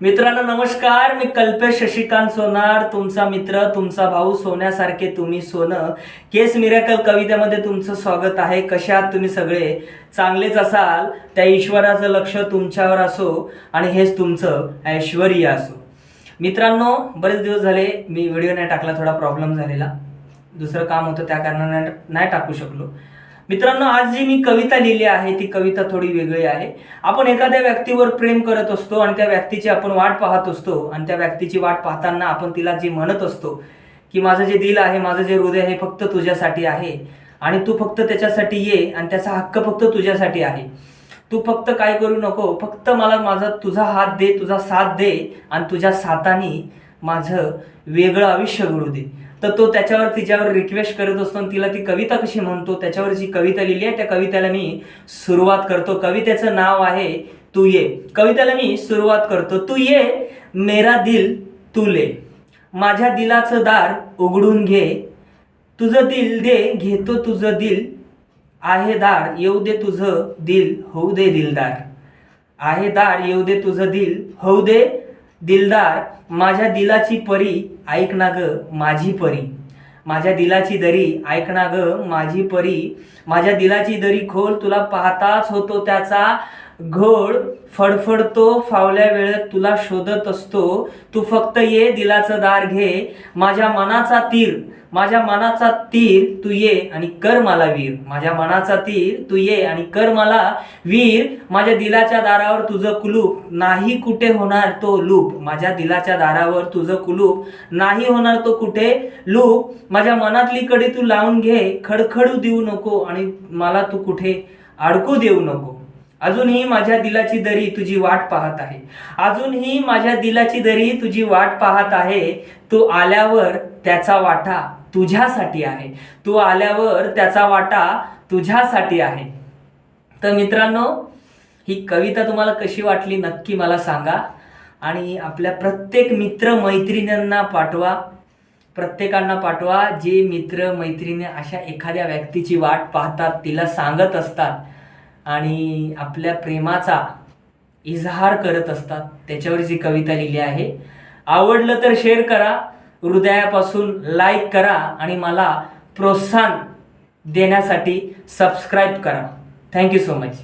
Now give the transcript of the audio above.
मित्रांनो नमस्कार. मी कल्पेश शशिकांत सोनार. तुमचा मित्र तुमचा भाऊ सोन्यासारखे तुम्ही सोनं. केस मिरॅकल कवितेमध्ये तुमचं स्वागत आहे. कशात तुम्ही सगळे? चांगलेच असाल. त्या ईश्वराचं लक्ष तुमच्यावर असो आणि हेच तुमचं ऐश्वर असो. मित्रांनो बरेच दिवस झाले मी व्हिडिओ नाही टाकला थोडा प्रॉब्लेम झालेला. दुसरं काम होतं त्या कारणाने नाही टाकू शकलो. मित्रांनो आज जी मी कविता लिहिली आहे ती कविता थोडी वेगळी आहे. आपण एखाद्या व्यक्तीवर प्रेम करत असतो आणि त्या व्यक्तीची आपण वाट पाहत असतो आणि त्या व्यक्तीची वाट पाहताना आपण तिला जे म्हणत असतो की माझं जे दिल आहे माझं जे हृदय आहे फक्त तुझ्यासाठी आहे आणि तू फक्त त्याच्यासाठी ये आणि त्याचा हक्क फक्त तुझ्यासाठी आहे. तू फक्त काय करू नको फक्त मला माझा तुझा हात दे तुझा साथ दे आणि तुझ्या साथाने माझं वेगळं आयुष्य घडू दे. तर तो त्याच्यावर तिच्यावर रिक्वेस्ट करत असतो आणि तिला ती कविता कशी म्हणतो त्याच्यावर जी कविता लिहिली आहे त्या कवितेला मी सुरुवात करतो. कवितेचं नाव आहे तू ये. कवितेला मी सुरुवात करतो तू ये मेरा दिल तुले माझ्या दिलाचं दार उघडून घे. तुझं दिल दे घेतो तुझं दिल. आहे दार येऊ दे तुझं दिल होऊ दे दिलदार. आहे दार येऊ दे तुझं दिल होऊ दे दिलदार माझ्या दिलाची परी ऐक ना ग माझी परी. माझ्या दिलाची दरी ऐक ना ग माझी परी. माझ्या दिलाची दरी खोल तुला पाहताच होतो त्याचा. घोळ फडफडतो फावल्या वेळेत तुला शोधत असतो. तू फक्त ये दिलाचं दार घे. माझ्या मनाचा तीर माझ्या मनाचा तीर तू ये आणि कर मला वीर. माझ्या मनाचा तीर तू ये आणि कर मला वीर. माझ्या दिलाच्या दारावर तुझं कुलूप नाही कुठे होणार तो लूप. माझ्या दिलाच्या दारावर तुझं कुलूप नाही होणार तो कुठे लूप. माझ्या मनातली कडी तू लावून घे. खडखडू देऊ नको आणि मला तू कुठे अडकू देऊ नको. अजूनही माझ्या दिलाची दरी तुझी वाट पाहत आहे. अजूनही माझ्या दिलाची दरी तुझी वाट पाहत आहे. तू आल्यावर त्याचा वाटा तुझ्यासाठी आहे. तू आल्यावर त्याचा वाटा तुझ्यासाठी आहे. तर मित्रांनो ही कविता तुम्हाला कशी वाटली नक्की मला सांगा. आणि आपल्या प्रत्येक मित्र मैत्रिणींना पाठवा. प्रत्येकांना पाठवा जे मित्र मैत्रिणी अशा एखाद्या व्यक्तीची वाट पाहतात तिला सांगत असतात. आणि आपल्या प्रेमाचा इजहार करत असतात. त्याच्यावर जी कविता लिहिली आहे आवडलं तर शेअर करा हृदयापासून लाईक करा आणि मला प्रोत्साहन देण्यासाठी सबस्क्राईब करा. Thank you so much